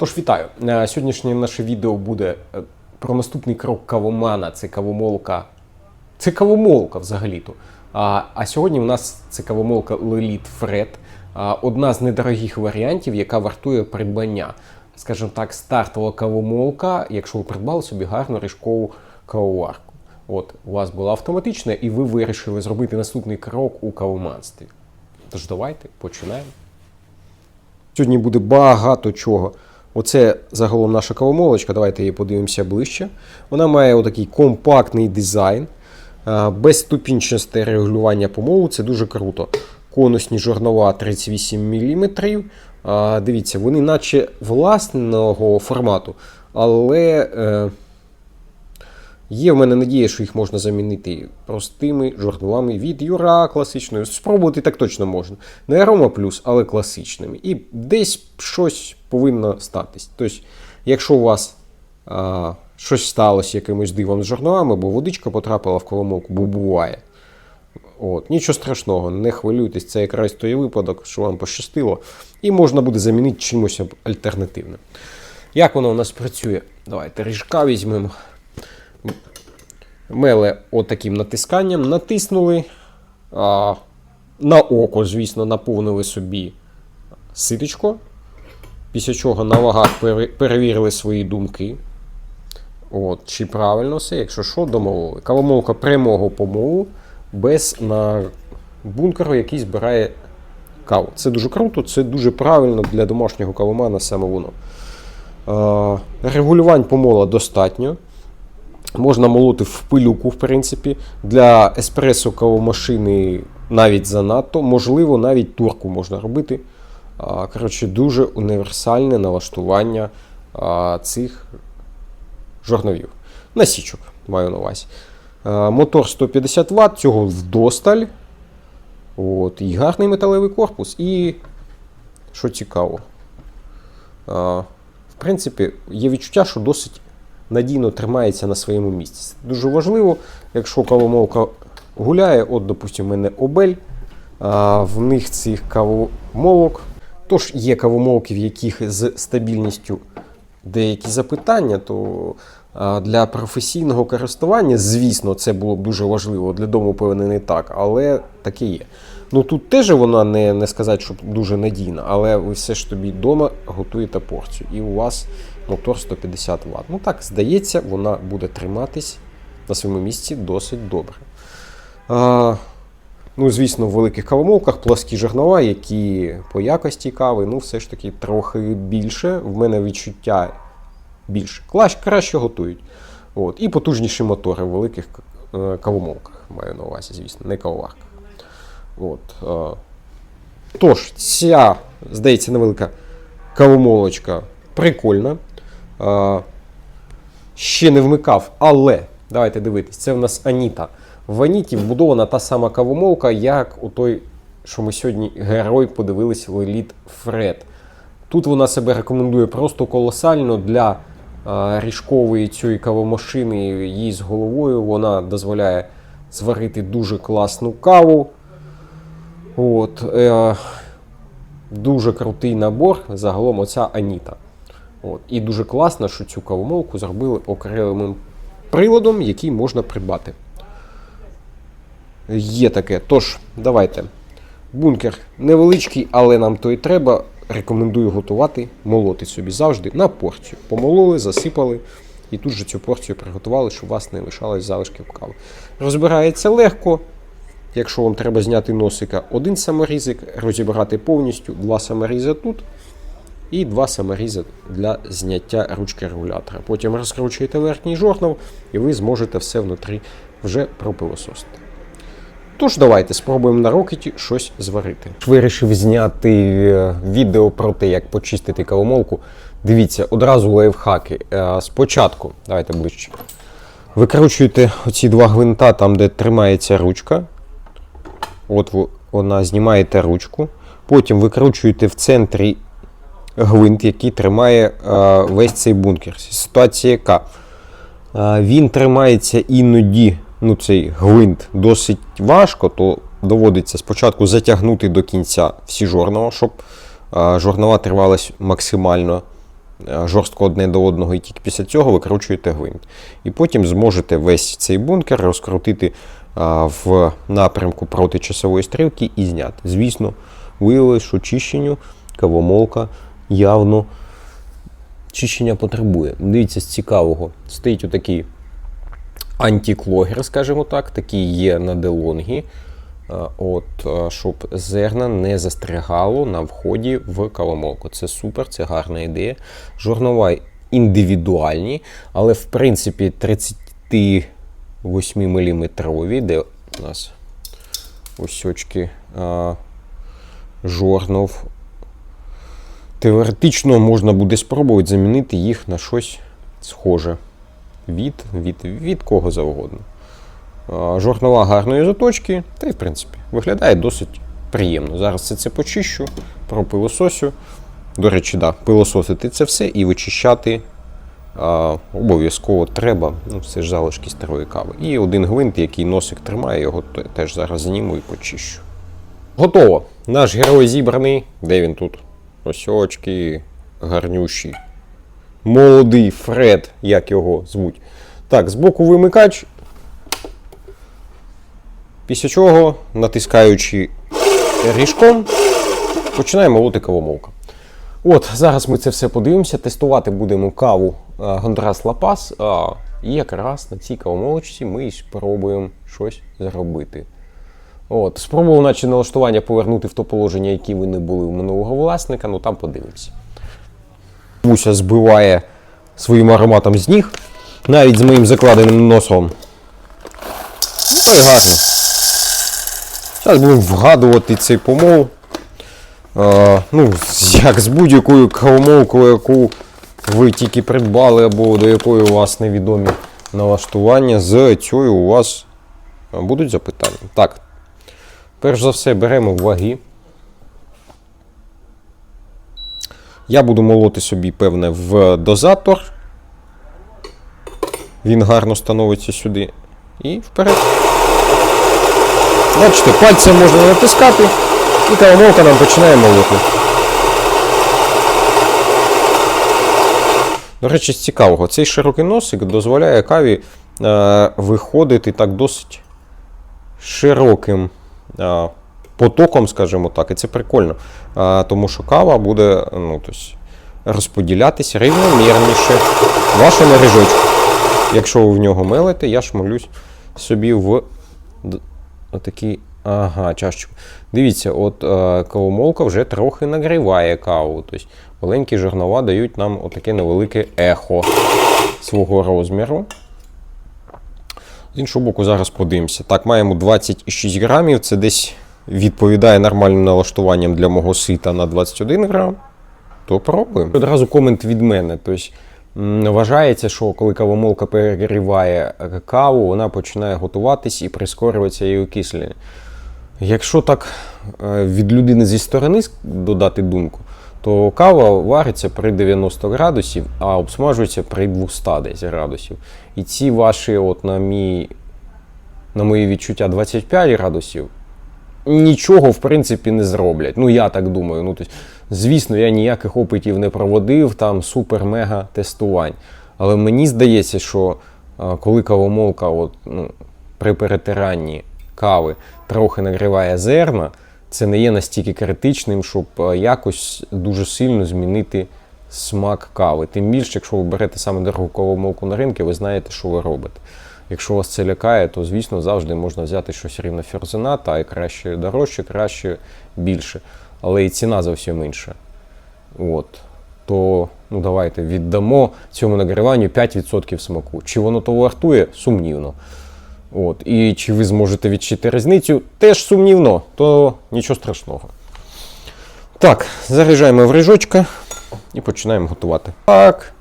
Тож вітаю. Е, Сьогоднішнє наше відео буде е, про наступний крок кавомана. Це кавомолка. Це кавомолка взагалі-то. А, а сьогодні у нас це кавомолка Леліт Фред. Одна з недорогих варіантів, яка вартує придбання. Скажімо так, стартова кавомолка, якщо ви придбали собі гарну ріжкову кавоварку. От, у вас була автоматична, і ви вирішили зробити наступний крок у кавоманстві. Тож давайте починаємо. Сьогодні буде багато чого. Оце загалом наша кавомолочка. Давайте її подивимося ближче. Вона має отакий компактний дизайн, безступінчасте регулювання помолу. Це дуже круто. Конусні жорнова 38 мм. Дивіться, вони наче власного формату, але. Є в мене надія, що їх можна замінити простими жорновами від Юра класичною. Спробувати так точно можна. Не Арома плюс, але класичними. І десь щось повинно статись. Тобто, якщо у вас а, щось сталося якимось дивом з жорновами, бо водичка потрапила в коломовку, бо буває. От, Нічого страшного, не хвилюйтесь, це якраз той випадок, що вам пощастило, і можна буде замінити чимось альтернативним. Як воно у нас працює? Давайте ріжка візьмемо. Меле отаким натисканням натиснули. А, на око, звісно, наповнили собі ситочко. Після чого на вагах перевірили свої думки. От, чи правильно все, якщо що, домовили. Кавомолка прямого помолу без на бункеру, який збирає каву. Це дуже круто, це дуже правильно для домашнього кавомана саме воно. Регулювань помола достатньо. Можна молоти в пилюку, в принципі. Для еспресо кавомашини навіть занадто. Можливо, навіть турку можна робити. Коротше, дуже універсальне налаштування цих жорновів. Насічок маю на увазі. Мотор 150 Вт, цього вдосталь. От, і гарний металевий корпус. І що цікаво, в принципі, є відчуття, що досить надійно тримається на своєму місці. Це дуже важливо, якщо кавомолка гуляє, от, допустимо, мене обель, а, в них цих кавомолок. Тож є кавомолки, в яких з стабільністю деякі запитання, то для професійного користування, звісно, це було б дуже важливо. Для дому, певне, не так, але таке є. Ну тут теж вона не, не сказати, що дуже надійна, але ви все ж тобі вдома готуєте порцію. І у вас мотор 150 Вт. Ну так, здається, вона буде триматись на своєму місці досить добре. А, ну, звісно, в великих кавомолках пласкі жернова, які по якості кави, ну, все ж таки трохи більше. В мене відчуття більше. Краще готують. От. І потужніші мотори в великих е, кавомолках, маю на увазі, звісно, не кавоварках. От, е. Тож, ця, здається, невелика кавомолочка прикольна. Е, ще не вмикав, але давайте дивитись, це в нас Аніта. В Аніті вбудована та сама кавомолка, як у той, що ми сьогодні герой подивились Леліт Фред. Тут вона себе рекомендує просто колосально для е, ріжкової цієї кавомашини. Її з головою вона дозволяє зварити дуже класну каву. От, е, дуже крутий набор. Загалом оця Аніта. От. І дуже класно, що цю кавомолку зробили окремим приладом, який можна придбати. Є таке. Тож, давайте. Бункер невеличкий, але нам то і треба. Рекомендую готувати, молоти собі завжди на порцію. Помололи, засипали і тут же цю порцію приготували, щоб у вас не лишалось залишків кави. Розбирається легко. Якщо вам треба зняти носика, один саморізик, розібрати повністю, два саморізи тут і два саморізи для зняття ручки регулятора. Потім розкручуєте верхній жорнов і ви зможете все внутрі вже пропилососити. Тож давайте спробуємо на рокеті щось зварити. Вирішив зняти е, відео про те, як почистити кавомолку. Дивіться, одразу лайфхаки. Е, Спочатку, давайте ближче. Викручуєте оці два гвинта там, де тримається ручка. От вона знімаєте ручку. Потім викручуєте в центрі гвинт, який тримає е, весь цей бункер. Ситуація яка? Е, він тримається іноді, ну цей гвинт досить важко, то доводиться спочатку затягнути до кінця всі жорнова, щоб е, жорнова тривалась максимально жорстко одне до одного, і тільки після цього викручуєте гвинт. І потім зможете весь цей бункер розкрутити в напрямку проти часової стрілки і зняти. Звісно, виявилось, що чищенню кавомолка явно чищення потребує. Дивіться, з цікавого. Стоїть отакий антиклогер, скажімо так, такий є на делонгі. Е, От, е, щоб зерна не застрягало на вході в кавомолку. Це супер, це гарна ідея. Жорнова індивідуальні, але в принципі 38 мм, де у нас ось очки а, жорнов. Теоретично можна буде спробувати замінити їх на щось схоже. Від, від, від кого завгодно. А, Жорнова гарної заточки, та й в принципі виглядає досить приємно. Зараз це, це почищу, пропилососю. До речі, да, пилососити це все і вичищати а, обов'язково треба. Ну, це ж залишки старої кави. І один гвинт, який носик тримає, його теж зараз зніму і почищу. Готово. Наш герой зібраний. Де він тут? Ось очки гарнющі. Молодий Фред, як його звуть. Так, збоку вимикач. Після чого, натискаючи ріжком, починає молоти кавомолка. От, зараз ми це все подивимося. Тестувати будемо каву а, Гондурас Лапас. А, якраз на цій кавомолочці ми спробуємо щось зробити. От, спробував, наче налаштування повернути в то положення, які ви не були у минулого власника, ну там подивимося. Буся збиває своїм ароматом з ніг, навіть з моїм закладеним носом. Ну і гарно. Зараз будемо вгадувати цей помол. Е, ну, як з будь-якою кавомолкою, яку ви тільки придбали, або до якої у вас невідомі налаштування, з цією у вас будуть запитання. Так. Перш за все беремо ваги. Я буду молоти собі, певне, в дозатор. Він гарно становиться сюди. І вперед. Бачите, пальцем можна натискати, і кавомолка нам починає молоти. До речі, з цікавого, цей широкий носик дозволяє каві е, виходити так досить широким е, потоком, скажімо так, і це прикольно. Е, тому що кава буде ну, тобто, розподілятися рівномірніше вашому ріжочку. Якщо ви в нього мелите, я ж молюсь собі в отакий. Ага, чашечку. Дивіться, от е, кавомолка вже трохи нагріває каву. Тобто маленькі жернова дають нам отаке невелике ехо свого розміру. З іншого боку, зараз подивимося. Так, маємо 26 грамів. Це десь відповідає нормальним налаштуванням для мого сита на 21 грам. То пробуємо. Одразу комент від мене. Тобто, вважається, що коли кавомолка перегріває е, каву, вона починає готуватись і прискорюється її окислення. Якщо так е, від людини зі сторони додати думку, то кава вариться при 90 градусів, а обсмажується при 200 десь градусів. І ці ваші, от на мій, на мої відчуття 25 градусів, нічого в принципі не зроблять. Ну, я так думаю. Ну, тобто, звісно, я ніяких опитів не проводив, там супер-мега тестувань. Але мені здається, що коли кавомолка от, ну, при перетиранні кави трохи нагріває зерна, це не є настільки критичним, щоб якось дуже сильно змінити смак кави. Тим більше, якщо ви берете саме дорогу кавомолку на ринку, ви знаєте, що ви робите. Якщо вас це лякає, то звісно завжди можна взяти щось рівно ферзената, і краще дорожче, краще більше. Але і ціна зовсім інша. От. То ну давайте віддамо цьому нагріванню 5% смаку. Чи воно того вартує? Сумнівно. От. І чи ви зможете відчити різницю? Теж сумнівно, то нічого страшного. Так, заряджаємо в рижочка і починаємо готувати. Так.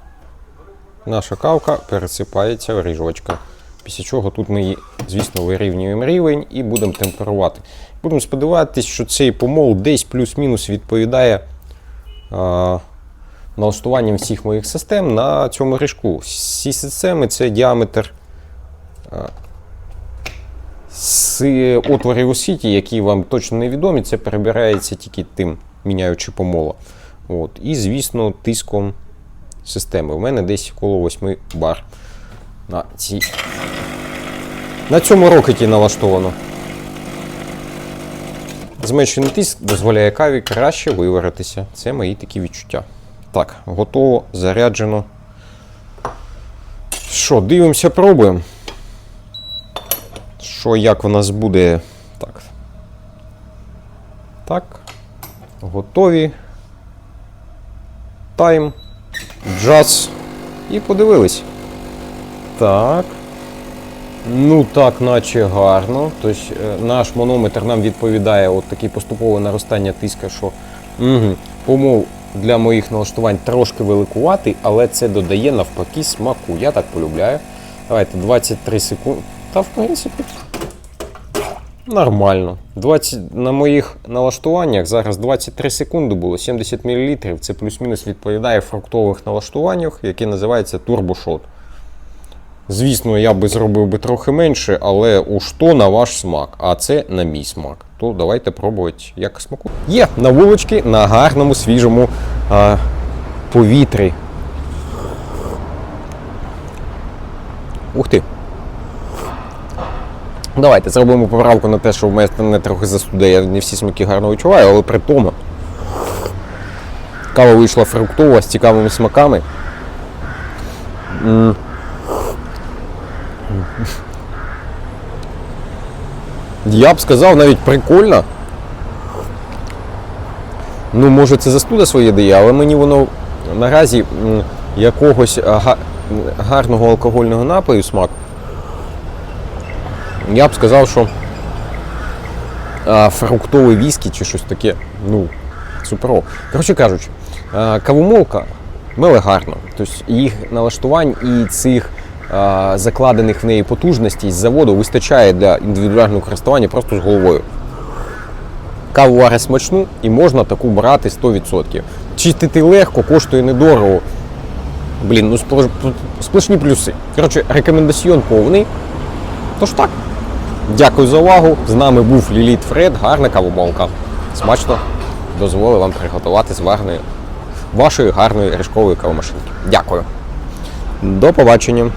Наша кавка пересипається в ріжочка. Після чого тут ми звісно, вирівнюємо рівень і будемо темперувати. Будемо сподіватися, що цей помол десь плюс-мінус відповідає а, налаштуванням всіх моїх систем на цьому ріжку. Всі системи це діаметр а, з отворів у світі, які вам точно невідомі, це перебирається тільки тим, міняючи помола. От. І, звісно, тиском системи. У мене десь коло 8 бар на цій. На цьому рокеті налаштовано. Зменшений тиск дозволяє каві краще виваритися. Це мої такі відчуття. Так, готово, заряджено. Що, дивимося, пробуємо. Що, як в нас буде. Так. Так. Готові. Тайм. Джаз. І подивились. Так. Ну так, наче гарно. Тобто наш манометр нам відповідає от таке поступове наростання тиска, що угу, умов для моїх налаштувань трошки великуватий, але це додає навпаки смаку. Я так полюбляю. Давайте 23 секунди. Та в принципі. Нормально. 20, на моїх налаштуваннях зараз 23 секунди було, 70 мл. Це плюс-мінус відповідає фруктових налаштуваннях, які називаються турбошот. Звісно, я би зробив би трохи менше, але уж то на ваш смак, а це на мій смак. То давайте пробувати, як смаку. Є на вулички на гарному свіжому а, повітрі. Ух ти. Давайте зробимо поправку на те, що в мене трохи застуде, я не всі смаки гарно відчуваю, але при тому кава вийшла фруктова з цікавими смаками. Я б сказав навіть прикольно. Ну, може, це застуда своє дає, але мені воно наразі якогось гарного алкогольного напою смак. Я б сказав, що фруктовий віскі чи щось таке. Ну, суперово. Коротше кажучи, а, кавомолка миле гарно. Тобто їх налаштувань і цих закладених в неї потужностей з заводу вистачає для індивідуального користування просто з головою. Каву варить смачну і можна таку брати 100%. Чистити легко, коштує недорого. Блін, ну сплошні плюси. Коротше, рекомендаціон повний. Тож так. Дякую за увагу. З нами був Ліліт Фред, гарна кавомолка. Смачно дозволив вам приготувати з гарної, вашої гарної ріжкової кавомашинки. Дякую. До побачення.